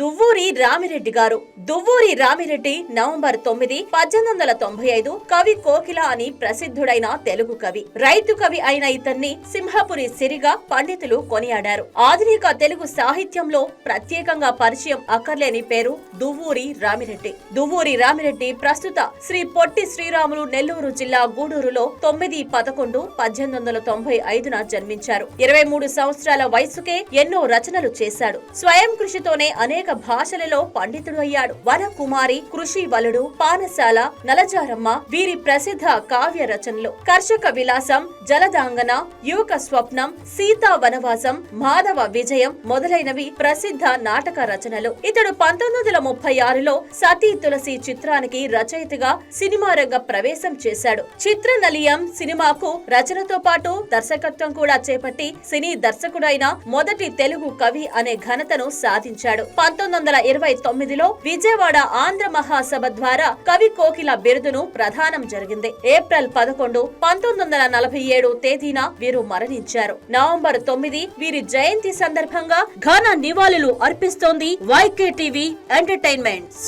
దువ్వూరి రామిరెడ్డి గారు. దువ్వూరి రామిరెడ్డి నవంబర్ తొమ్మిది పద్దెనిమిది వందల తొంభై ఐదు కవి కోకిల అని ప్రసిద్ధుడైన తెలుగు కవి. రైతు కవి అయిన ఇతన్ని సింహపురి సిరిగా పండితులు కొనియాడారు. ఆధునిక తెలుగు సాహిత్యంలో ప్రత్యేకంగా పరిచయం అక్కర్లేని పేరు దువ్వూరి రామిరెడ్డి. దువ్వూరి రామిరెడ్డి ప్రస్తుత శ్రీ పొట్టి శ్రీరాములు నెల్లూరు జిల్లా గూడూరులో తొమ్మిది పదకొండు పద్దెనిమిది వందల తొంభై ఐదున జన్మించారు. ఇరవై మూడు సంవత్సరాల వయసుకే ఎన్నో రచనలు చేశాడు. స్వయం కృషితోనే అనేక భాషలలో పండితుడు అయ్యాడు వనకుమారి కృషి వలుడు పానశాల నలజారమ్మ వీరి ప్రసిద్ధ కావ్య రచనలు కర్షక విలాసం జలదాంగన యువక స్వప్నం సీతా వనవాసం మాధవ విజయం మొదలైనవి ప్రసిద్ధ నాటక రచనలు. ఇతడు పంతొమ్మిది వందల ముప్పై ఆరులో సతీ తులసి చిత్రానికి రచయితగా సినిమా రంగ ప్రవేశం చేశాడు. చిత్ర నలియం సినిమాకు రచనతో పాటు దర్శకత్వం కూడా చేపట్టి సినీ దర్శకుడైన మొదటి తెలుగు కవి అనే ఘనతను సాధించాడు. పంతొమ్మిది వందల ఇరవై తొమ్మిదిలో విజయవాడ ఆంధ్ర మహాసభ ద్వారా కవి కోకిల బిరుదును ప్రదానం జరిగింది. ఏప్రిల్ పదకొండు పంతొమ్మిది వందల నలభై ఏడు తేదీన వీరు మరణించారు. నవంబర్ తొమ్మిది వీరి జయంతి సందర్భంగా ఘన నివాళులు అర్పిస్తోంది వైకే టీవీ ఎంటర్టైన్మెంట్స్.